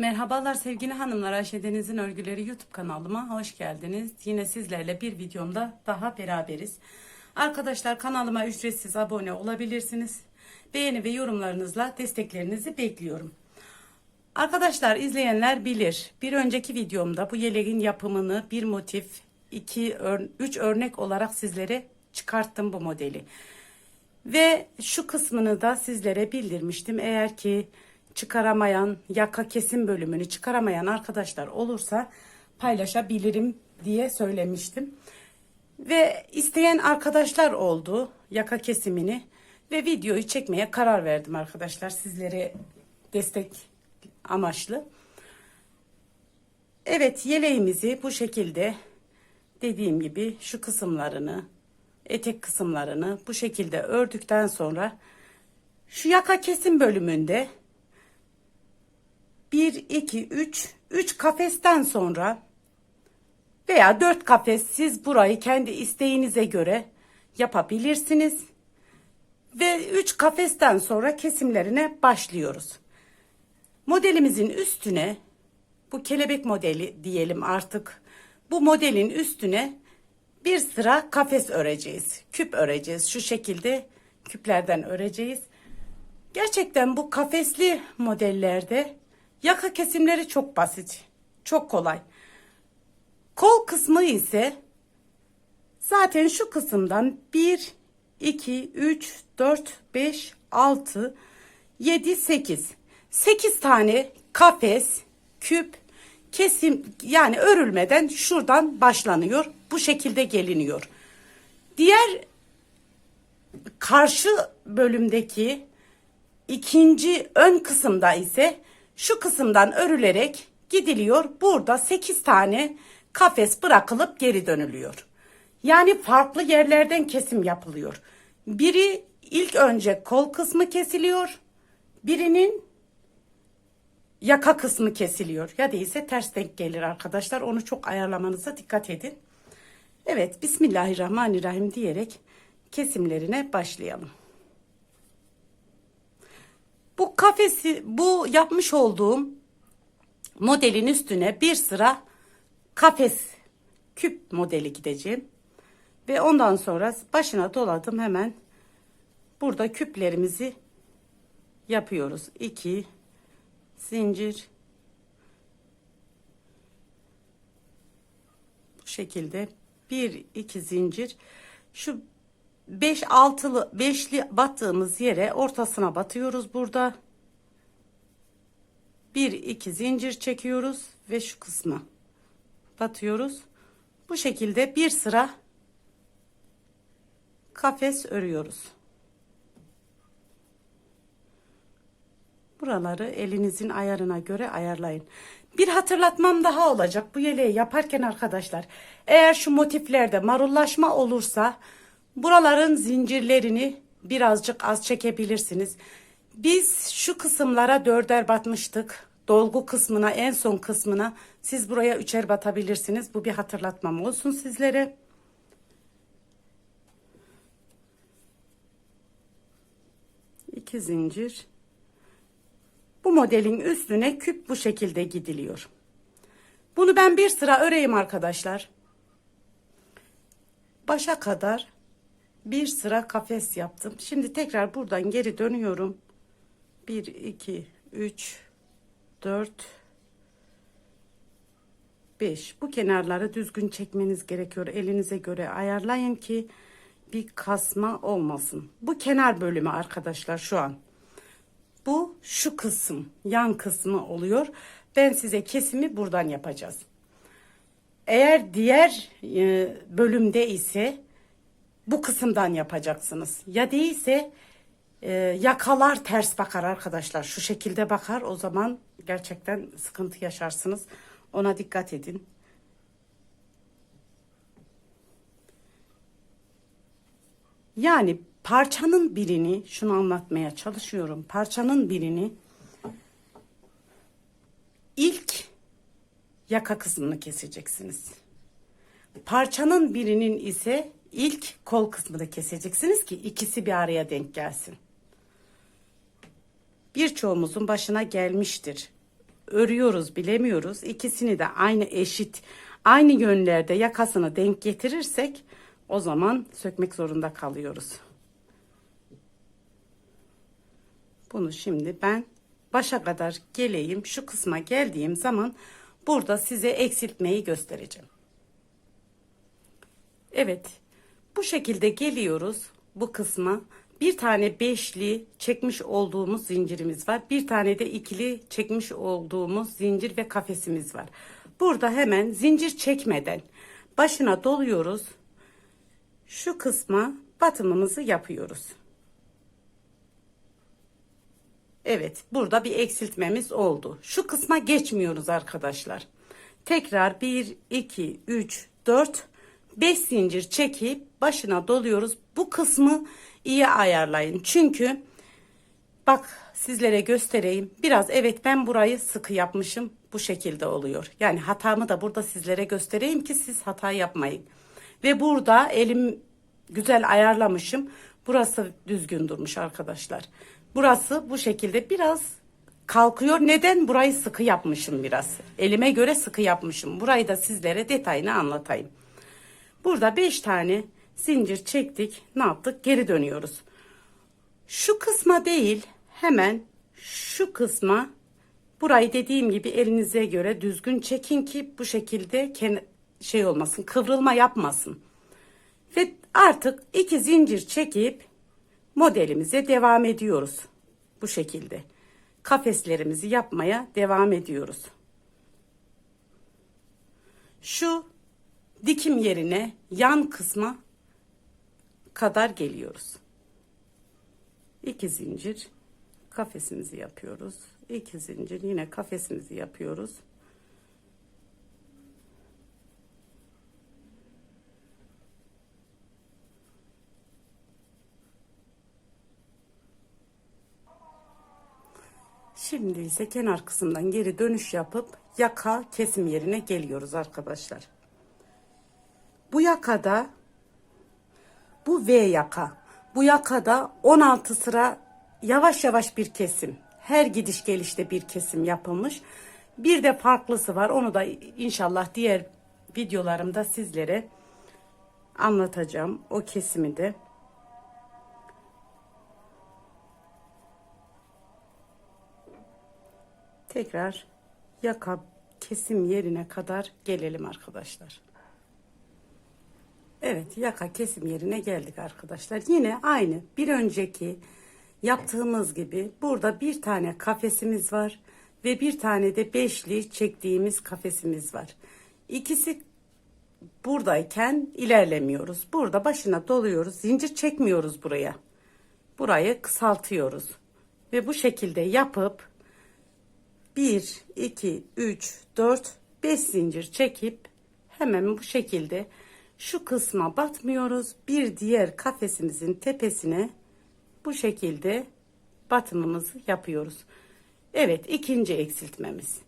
Merhabalar sevgili hanımlar Ayşe Deniz'in Örgüleri YouTube kanalıma hoş geldiniz. Yine sizlerle bir videomda daha beraberiz. Arkadaşlar kanalıma ücretsiz abone olabilirsiniz. Beğeni ve yorumlarınızla desteklerinizi bekliyorum. Arkadaşlar izleyenler bilir. Bir önceki videomda bu yeleğin yapımını bir motif, iki, üç örnek olarak sizlere çıkarttım bu modeli. Ve şu kısmını da sizlere bildirmiştim. Eğer ki çıkaramayan, yaka kesim bölümünü çıkaramayan arkadaşlar olursa paylaşabilirim diye söylemiştim. Ve isteyen arkadaşlar oldu yaka kesimini ve videoyu çekmeye karar verdim arkadaşlar sizlere destek amaçlı. Evet yeleğimizi bu şekilde dediğim gibi şu kısımlarını etek kısımlarını bu şekilde ördükten sonra şu yaka kesim bölümünde 1 2 3 3 kafesten sonra veya 4 kafes siz burayı kendi isteğinize göre yapabilirsiniz. Ve 3 kafesten sonra kesimlerine başlıyoruz. Modelimizin üstüne bu kelebek modeli diyelim artık. Bu modelin üstüne bir sıra kafes öreceğiz. Küp öreceğiz. Şu şekilde küplerden öreceğiz. Gerçekten bu kafesli modellerde yaka kesimleri çok basit. Çok kolay. Kol kısmı ise zaten şu kısımdan 1, 2, 3, 4, 5, 6, 7, 8. 8 tane kafes, küp, kesim yani örülmeden şuradan başlanıyor. Bu şekilde geliniyor. Diğer karşı bölümdeki ikinci ön kısımda ise şu kısımdan örülerek gidiliyor. Burada 8 tane kafes bırakılıp geri dönülüyor. Yani farklı yerlerden kesim yapılıyor. Biri ilk önce kol kısmı kesiliyor. Birinin yaka kısmı kesiliyor. Ya değilse ters denk gelir arkadaşlar. Onu çok ayarlamanıza dikkat edin. Evet Bismillahirrahmanirrahim diyerek kesimlerine başlayalım. Bu kafesi bu yapmış olduğum modelin üstüne bir sıra kafes küp modeli gideceğim. Ve ondan sonra başına doladım hemen burada küplerimizi yapıyoruz. 2 zincir bu şekilde bir iki zincir şu 5 altılı beşli battığımız yere ortasına batıyoruz burada. Bir iki zincir çekiyoruz ve şu kısmı batıyoruz. Bu şekilde bir sıra kafes örüyoruz. Buraları elinizin ayarına göre ayarlayın. Bir hatırlatmam daha olacak. Bu yeleği yaparken arkadaşlar. Eğer şu motiflerde marullaşma olursa buraların zincirlerini birazcık az çekebilirsiniz. Biz şu kısımlara dörder batmıştık. Dolgu kısmına en son kısmına siz buraya üçer batabilirsiniz. Bu bir hatırlatmam olsun sizlere. İki zincir. Bu modelin üstüne küp bu şekilde gidiliyor. Bunu ben bir sıra öreyim arkadaşlar. Başa kadar bir sıra kafes yaptım. Şimdi tekrar buradan geri dönüyorum. 1, 2, 3, 4, 5. Bu kenarları düzgün çekmeniz gerekiyor. Elinize göre ayarlayın ki bir kasma olmasın. Bu kenar bölümü arkadaşlar şu an. Bu şu kısım, yan kısmı oluyor. Ben size kesimi buradan yapacağız. Eğer diğer e, bölümde ise bu kısımdan yapacaksınız. Ya değilse e, yakalar ters bakar arkadaşlar. Şu şekilde bakar o zaman gerçekten sıkıntı yaşarsınız. Ona dikkat edin. Yani parçanın birini şunu anlatmaya çalışıyorum. Parçanın birini ilk yaka kısmını keseceksiniz. Parçanın birinin ise ilk kol kısmını keseceksiniz ki ikisi bir araya denk gelsin. Birçoğumuzun başına gelmiştir. örüyoruz bilemiyoruz. İkisini de aynı eşit, aynı yönlerde yakasını denk getirirsek o zaman sökmek zorunda kalıyoruz. Bunu şimdi ben başa kadar geleyim. Şu kısma geldiğim zaman burada size eksiltmeyi göstereceğim. Evet. Bu şekilde geliyoruz bu kısma. Bir tane beşli çekmiş olduğumuz zincirimiz var. Bir tane de ikili çekmiş olduğumuz zincir ve kafesimiz var. Burada hemen zincir çekmeden başına doluyoruz. Şu kısma batımımızı yapıyoruz. Evet, burada bir eksiltmemiz oldu. Şu kısma geçmiyoruz arkadaşlar. Tekrar 1, 2, 3, 4, 5 zincir çekip başına doluyoruz. Bu kısmı iyi ayarlayın. Çünkü bak sizlere göstereyim. Biraz evet ben burayı sıkı yapmışım. Bu şekilde oluyor. Yani hatamı da burada sizlere göstereyim ki siz hata yapmayın. Ve burada elim güzel ayarlamışım. Burası düzgün durmuş arkadaşlar. Burası bu şekilde biraz kalkıyor. Neden? Burayı sıkı yapmışım biraz. Elime göre sıkı yapmışım. Burayı da sizlere detayını anlatayım. Burada 5 tane zincir çektik. Ne yaptık? Geri dönüyoruz. Şu kısma değil hemen şu kısma burayı dediğim gibi elinize göre düzgün çekin ki bu şekilde şey olmasın kıvrılma yapmasın. Ve artık iki zincir çekip modelimize devam ediyoruz. Bu şekilde. Kafeslerimizi yapmaya devam ediyoruz. Şu dikim yerine yan kısma kadar geliyoruz. İki zincir kafesimizi yapıyoruz. İki zincir yine kafesimizi yapıyoruz. Şimdi ise kenar kısımdan geri dönüş yapıp yaka kesim yerine geliyoruz arkadaşlar. Bu yakada bu V yaka. Bu yakada 16 sıra yavaş yavaş bir kesim. Her gidiş gelişte bir kesim yapılmış. Bir de farklısı var. Onu da inşallah diğer videolarımda sizlere anlatacağım. O kesimi de. Tekrar yaka kesim yerine kadar gelelim arkadaşlar. Evet yaka kesim yerine geldik arkadaşlar. Yine aynı bir önceki yaptığımız gibi burada bir tane kafesimiz var ve bir tane de beşli çektiğimiz kafesimiz var. İkisi buradayken ilerlemiyoruz. Burada başına doluyoruz. Zincir çekmiyoruz buraya. Burayı kısaltıyoruz. Ve bu şekilde yapıp 1, 2, 3, 4, 5 zincir çekip hemen bu şekilde şu kısma batmıyoruz. Bir diğer kafesimizin tepesine bu şekilde batımımızı yapıyoruz. Evet ikinci eksiltmemiz.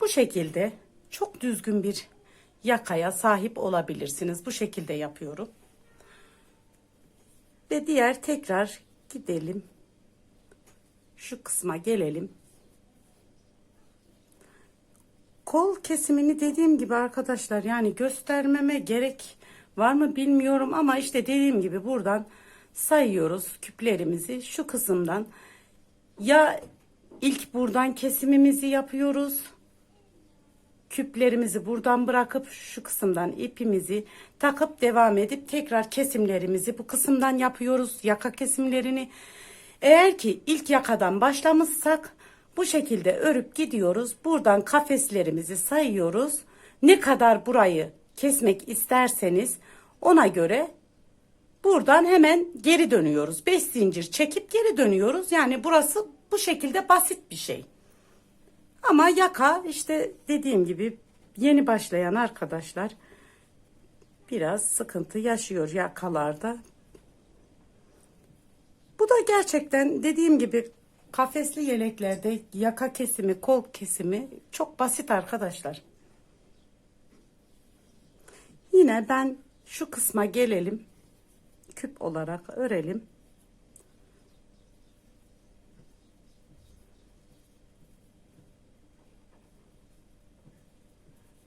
Bu şekilde çok düzgün bir yakaya sahip olabilirsiniz. Bu şekilde yapıyorum. Ve diğer tekrar gidelim. Şu kısma gelelim. Kol kesimini dediğim gibi arkadaşlar yani göstermeme gerek var mı bilmiyorum ama işte dediğim gibi buradan sayıyoruz küplerimizi şu kısımdan ya ilk buradan kesimimizi yapıyoruz küplerimizi buradan bırakıp şu kısımdan ipimizi takıp devam edip tekrar kesimlerimizi bu kısımdan yapıyoruz yaka kesimlerini eğer ki ilk yakadan başlamışsak bu şekilde örüp gidiyoruz. Buradan kafeslerimizi sayıyoruz. Ne kadar burayı kesmek isterseniz ona göre buradan hemen geri dönüyoruz. 5 zincir çekip geri dönüyoruz. Yani burası bu şekilde basit bir şey. Ama yaka işte dediğim gibi yeni başlayan arkadaşlar biraz sıkıntı yaşıyor yakalarda. Bu da gerçekten dediğim gibi Kafesli yeleklerde yaka kesimi, kol kesimi çok basit arkadaşlar. Yine ben şu kısma gelelim. Küp olarak örelim.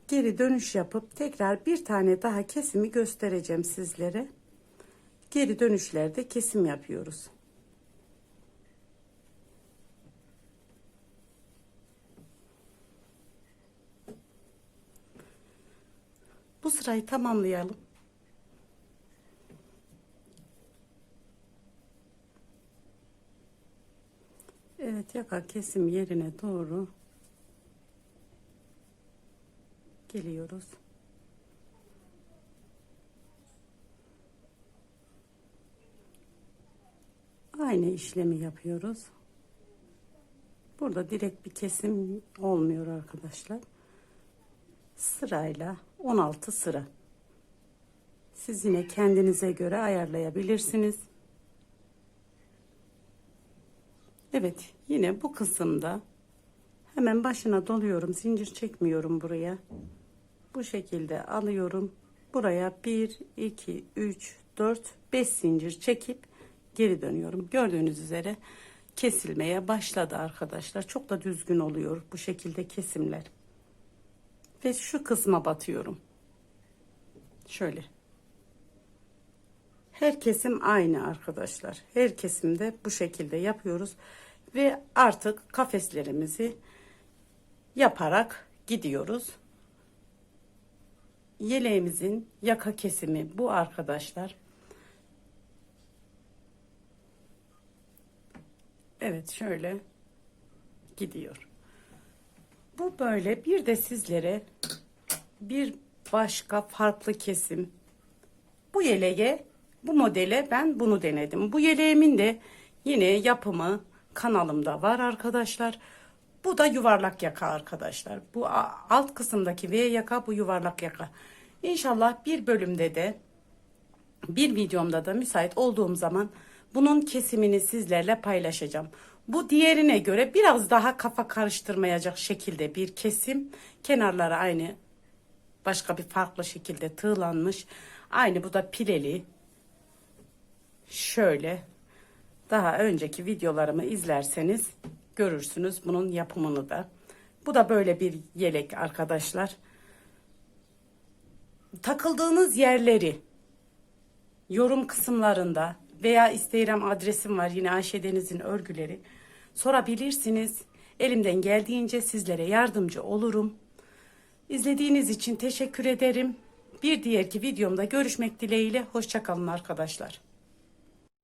geri dönüş yapıp tekrar bir tane daha kesimi göstereceğim sizlere. Geri dönüşlerde kesim yapıyoruz. Sırayı tamamlayalım. Evet yaka kesim yerine doğru geliyoruz. Aynı işlemi yapıyoruz. Burada direkt bir kesim olmuyor arkadaşlar. Sırayla 16 sıra. Siz yine kendinize göre ayarlayabilirsiniz. Evet yine bu kısımda hemen başına doluyorum. Zincir çekmiyorum buraya. Bu şekilde alıyorum. Buraya 1, 2, 3, 4, 5 zincir çekip geri dönüyorum. Gördüğünüz üzere kesilmeye başladı arkadaşlar. Çok da düzgün oluyor bu şekilde kesimler. Ve şu kısma batıyorum. Şöyle. Her kesim aynı arkadaşlar. Her kesimde bu şekilde yapıyoruz. Ve artık kafeslerimizi yaparak gidiyoruz. Yeleğimizin yaka kesimi bu arkadaşlar. Evet şöyle gidiyor. Bu böyle bir de sizlere bir başka farklı kesim. Bu yeleğe bu modele ben bunu denedim. Bu yeleğimin de yine yapımı kanalımda var arkadaşlar. Bu da yuvarlak yaka arkadaşlar. Bu alt kısımdaki V yaka bu yuvarlak yaka. İnşallah bir bölümde de bir videomda da müsait olduğum zaman bunun kesimini sizlerle paylaşacağım. Bu diğerine göre biraz daha kafa karıştırmayacak şekilde bir kesim. Kenarları aynı başka bir farklı şekilde tığlanmış. Aynı bu da pileli. Şöyle daha önceki videolarımı izlerseniz görürsünüz bunun yapımını da. Bu da böyle bir yelek arkadaşlar. Takıldığınız yerleri yorum kısımlarında veya Instagram adresim var yine Ayşe Deniz'in örgüleri sorabilirsiniz. Elimden geldiğince sizlere yardımcı olurum. İzlediğiniz için teşekkür ederim. Bir diğerki videomda görüşmek dileğiyle. Hoşçakalın arkadaşlar.